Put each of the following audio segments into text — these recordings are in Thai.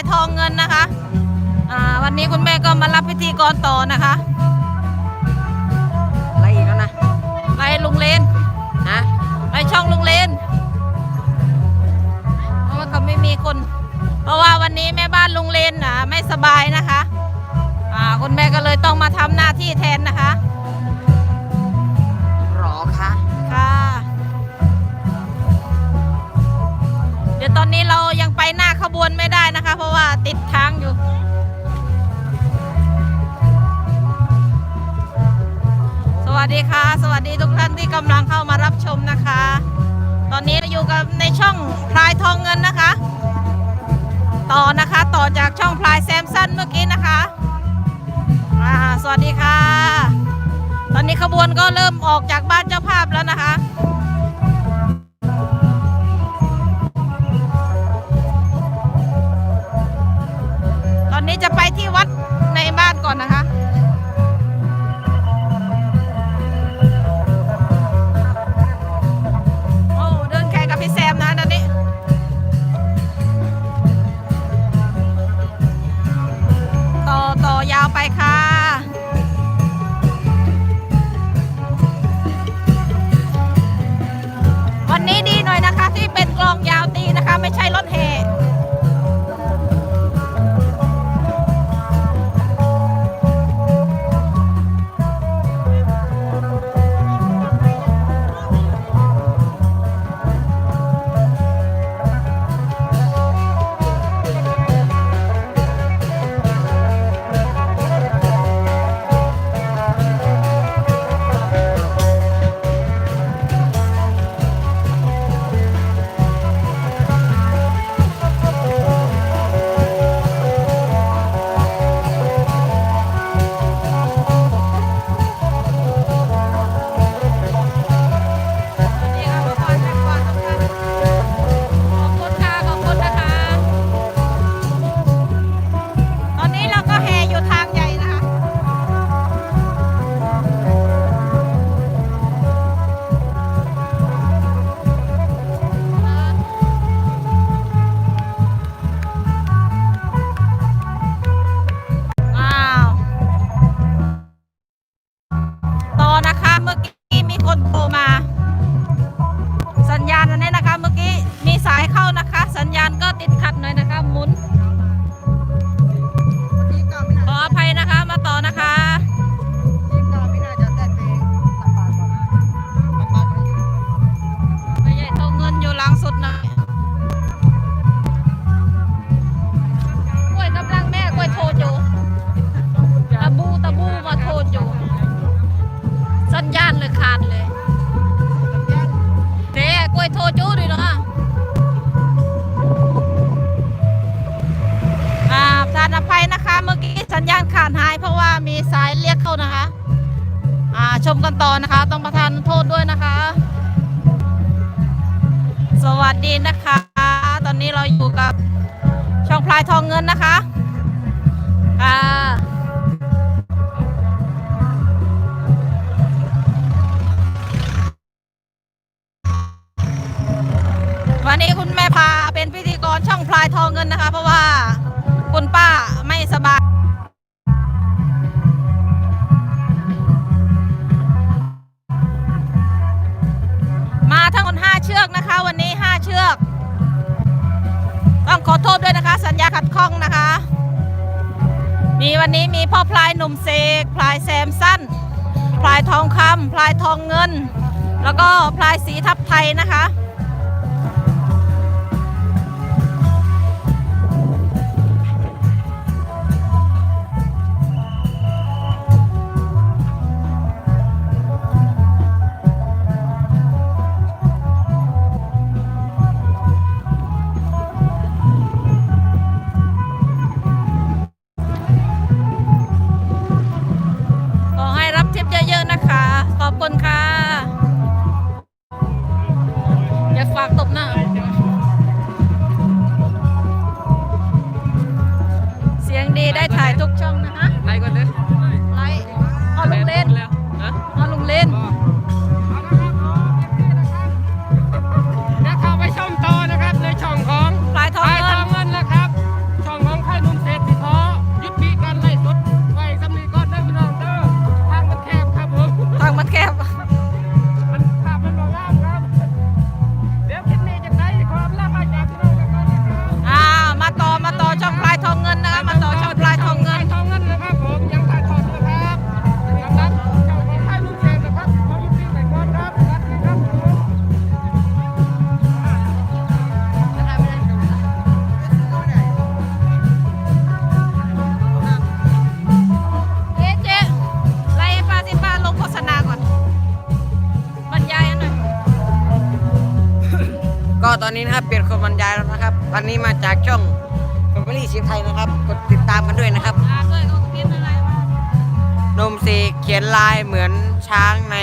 ายทองเงินนะคะอ่าวันนี้คุณแม่ก็มารับพิธีกรต่อนะคะอะไรอีกแล้วนะไปลุงเลนฮะไปช่องลุงเลนเพราะว่าเขาไม่มีคน เพราะว่าวันนี้แม่บ้านลุงเลนอะไม่สบายนะคะอ่าคุณแม่ก็เลยต้องมาทำหน้าที่แทนนะคะ รอค่ะค่ะ เดี๋ยวตอนนี้เรายังไปหน้าขบวนไม่ได้นะคะ เพราะว่าติดค้างอยู่ สวัสดีค่ะ สวัสดีทุกท่านที่กำลังเข้ามารับชมนะคะ ตอนนี้เราอยู่กับในช่องพลายทองเงินนะคะ ต่อนะคะต่อจากช่องพลายแซมสันเมื่อกี้นะคะอาสวัสดีค่ะ ตอนนี้ขบวนก็เริ่มออกจากบ้านเจ้าภาพแล้วนะคะ ก่อนนะคะ วัสดีนะคะ ตอนนี้เราอยู่กับช่องพลายทองเงินนะคะค่ะวันนี้คุณแม่พาเป็นพิธีกรช่องพลายทองเงินนะคะ เพราะว่าคุณป้า มีวันนี้มีพ่อพลายหนุ่มเสกพลายแซมสั้น พลายทองคำพลายทองเงิน แล้วก็พลายสีทับไทยนะคะ อนนี้นะครับเปลี่ยนคนบรรยายแล้วนะครับ วันนี้มาจากช่องแฟมิลี่เสียงไทยนะครับ กดติดตามกันด้วยนะครับนมเสกเขียนลายเหมือนช้างใน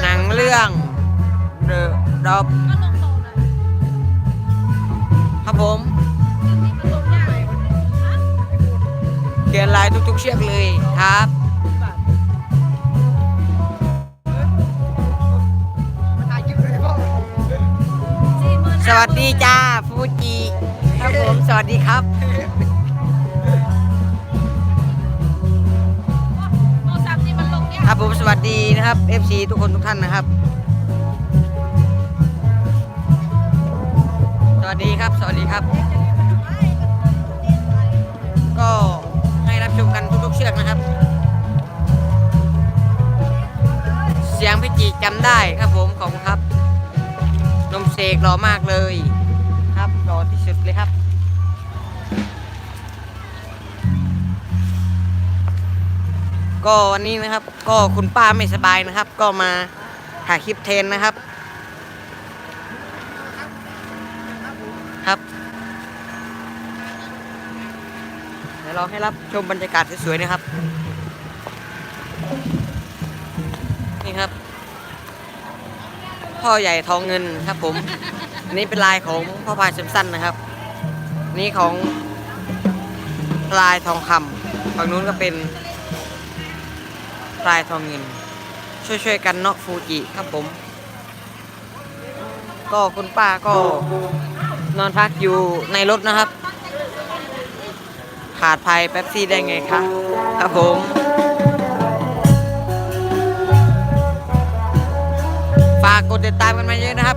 หนังเรื่อง The Dog ก็ลงโตเลยครับผมเลยฮะเขียนลายทุกๆเชือกเลยครับ สวัสดีจ้าฟูจิครับผมสวัสดีครับ ครับผมสวัสดีนะครับ FC ทุกคนทุกท่านนะครับ สวัสดีครับ สวัสดีครับ ก็ให้รับชมกันทุกๆเชือกนะครับ เสียงพิจิจำได้ครับผมขอบคุณครับ เสกหล่อมากเลย ครับหล่อที่สุดเลยครับ ก็วันนี้นะครับ ก็คุณป้าไม่สบายนะครับ ก็มาถ่ายคลิปเทนนะครับ ครับเดี๋ยวเราให้รับชมบรรยากาศสวยๆนะครับ พ่อใหญ่ทองเงินครับผม อันนี้เป็นลายของพ่อพายเซมสันนะครับ นี่ของลายทองคำฝั่งนู้นก็เป็นลายทองเงิน ช่วยๆกันเนาะฟูจิครับผม ก็คุณป้าก็นอนพักอยู่ในรถนะครับ ขาดภัยแป๊บซี่ได้ไงคะครับผม ฝากกดติดตามกันมาเยอะนะครับ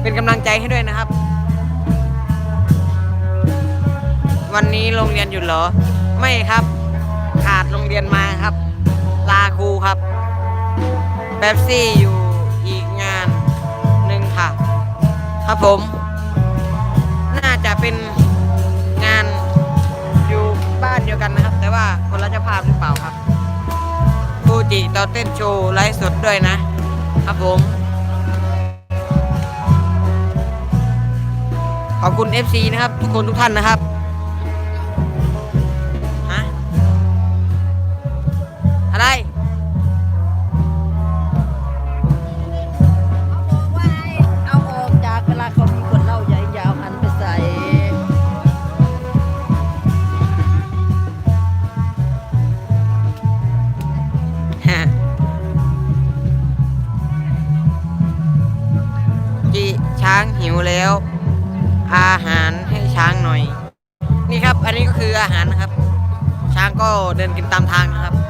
เป็นกำลังใจให้ด้วยนะครับ วันนี้โรงเรียนหยุดเหรอ ไม่ครับ ขาดโรงเรียนมาครับ ลาครูครับเป๊ปซี่อยู่อีกงานหนึ่งค่ะ ครับผม ว่าคนละเจ้าภาพหรือเปล่าครับฟูจิตอนเต้นโชว์ไลฟ์สดด้วยนะ ครับผม ขอบคุณ FC นะครับ ทุกคนทุกท่านนะครับ วแล้วอาหารให้ช้างหน่อย นี่ครับ อันนี้ก็คืออาหารนะครับ ช้างก็เดินกินตามทางนะครับครับ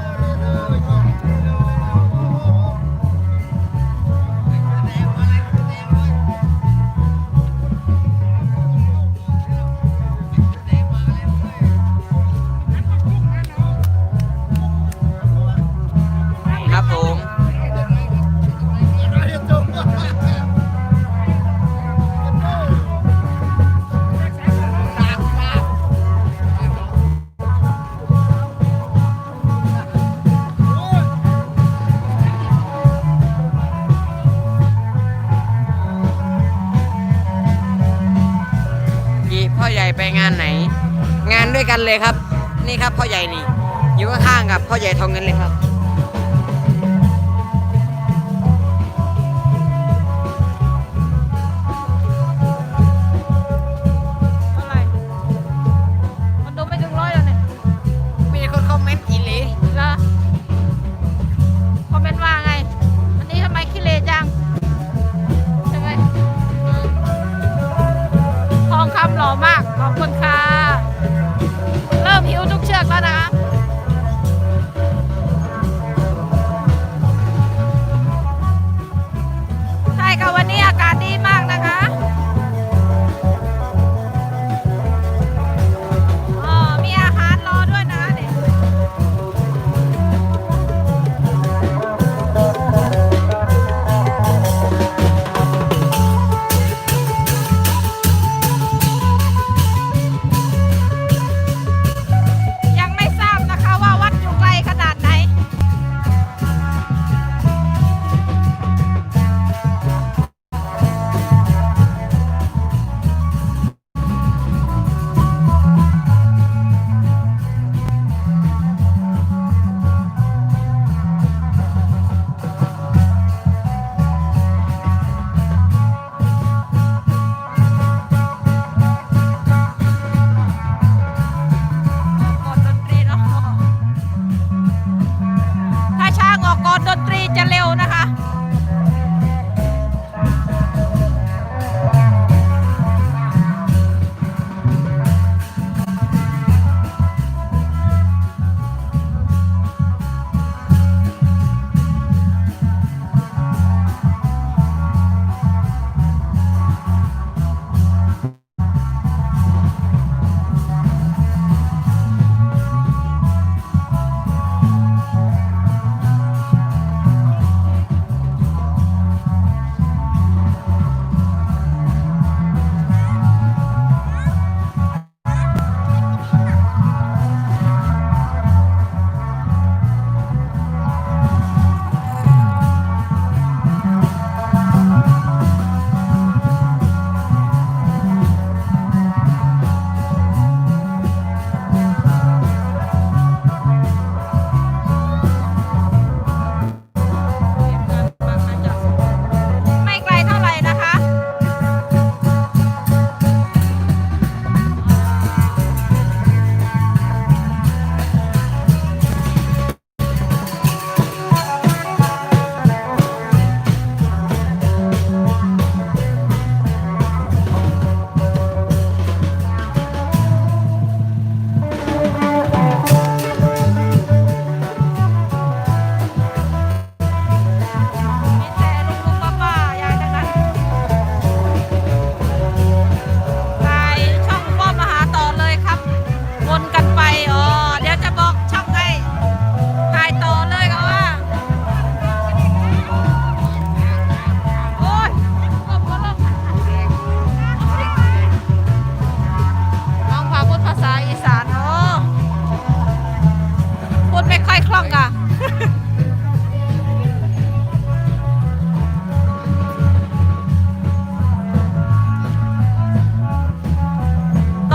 เลยครับ นี่ครับพ่อใหญ่นี่ อยู่ข้างๆกับพ่อใหญ่ทองเงินเลยครับ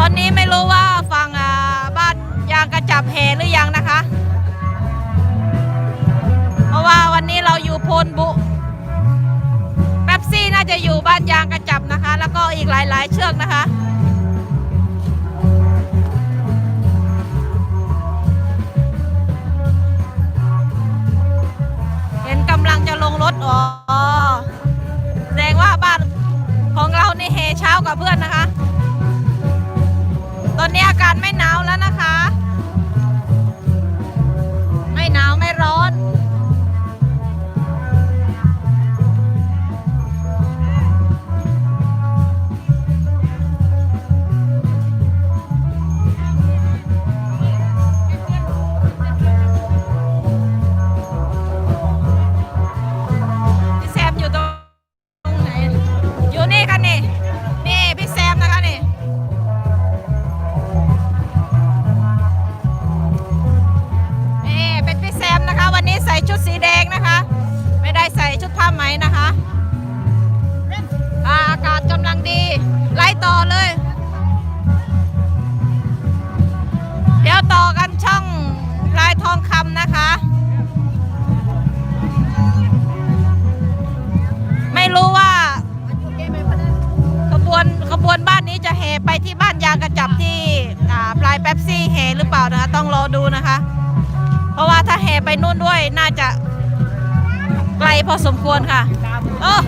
อนนี้ไม่รู้ว่าฝั่งบ้านยางกระจับแห่หรือยังนะคะ เพราะว่าวันนี้เราอยู่พลบุแป๊บซี่น่าจะอยู่บ้านยางกระจับนะคะ แล้วก็อีกหลาย ๆ เชือกนะคะเห็นกำลังจะลงรถ อ๋อ แสดงว่าบ้านของเราในเฮเช้ากับเพื่อนนะคะ ตอนนี้อากาศไม่หนาวแล้วนะคะ ชุดผ้าไหมนะคะอ่าอากาศกำลังดี ไล่ต่อเลย เดี๋ยวต่อกันช่องลายทองคำนะคะ ไม่รู้ว่าขบวนขบวนบ้านนี้จะแห่ไปที่บ้านยางกระจับที่ปลายแป๊บซี่แห่หรือเปล่านะคะ ต้องรอดูนะคะ เพราะว่าถ้าแห่ไปนู่นด้วยน่าจะ ไกลพอสมควรค่ะเออ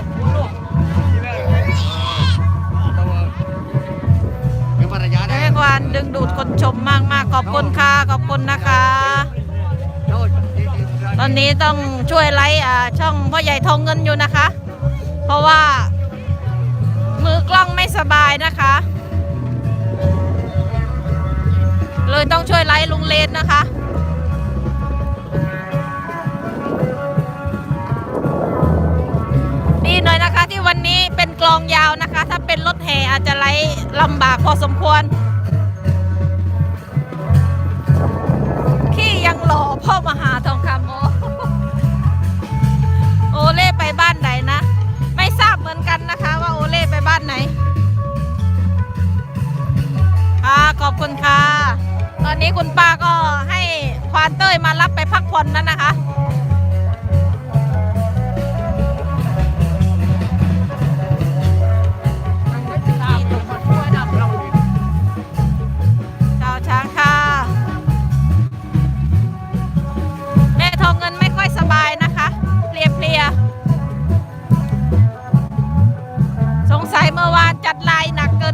เรียกว่าดึงดูดคนชมมากมากๆขอบคุณค่ะขอบคุณนะคะ ตอนนี้ต้องช่วยไลฟ์อ่าช่องพ่อใหญ่ทองเงินอยู่นะคะ เพราะว่า มือกล้องไม่สบายนะคะ เลยต้องช่วยไลฟ์ลุงเลนนะคะ วันนี้เป็นกลองยาวนะคะ ถ้าเป็นรถแห่อาจจะไล่ลำบากพอสมควร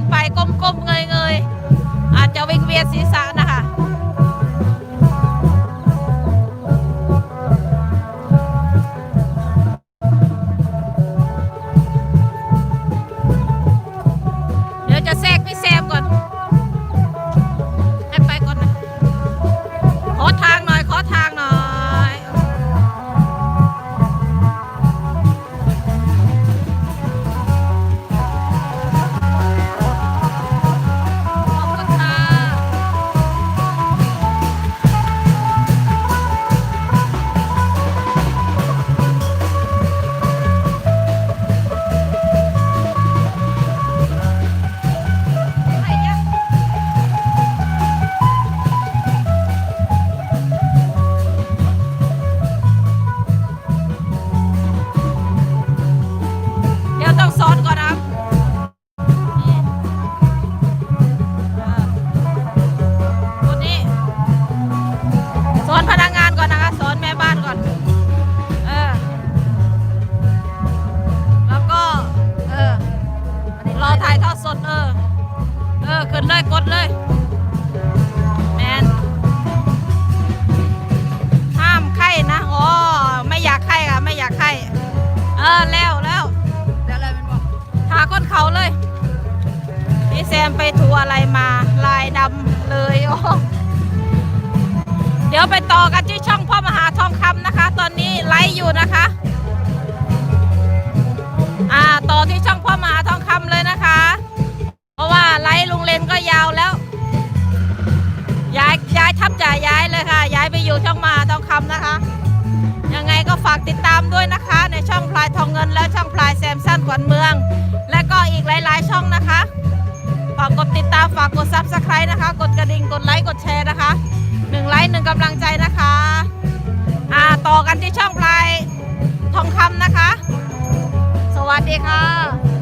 ไปก้มๆเงยๆอาจจะวิงเวียนศีรษะ เลยกดเลย แมนห้ามไข่นะอ๋อไม่อยากไข่ค่ะ ไม่อยากไข่เออแล้วแล้วทาก้นเขาเลยพี่แซมไปถูอะไรมา ลายดำเลยโอ้เดี๋ยวไปต่อกันที่ช่องพ่อมหาทองคำนะคะ ตอนนี้ไลฟ์อยู่นะคะ งเลนก็ยาวแล้ว ย้ายย้ายทับจ่ายย้ายเลยค่ะ ย้ายไปอยู่ช่องมหาทองคำนะคะ ยังไงก็ฝากติดตามด้วยนะคะ ในช่องพลายทองเงิน และช่องพลายแซมสันขวัญเมือง และก็อีกหลาย ๆ ช่องนะคะฝากกดติดตามฝากกดซับสไครต์นะคะ กดกระดิ่งกดไลค์กดแชร์นะคะหนึ่งไลค์หนึ่งกำลังใจนะคะอ่าต่อกันที่ช่องพลายททองคำนะคะ สวัสดีค่ะ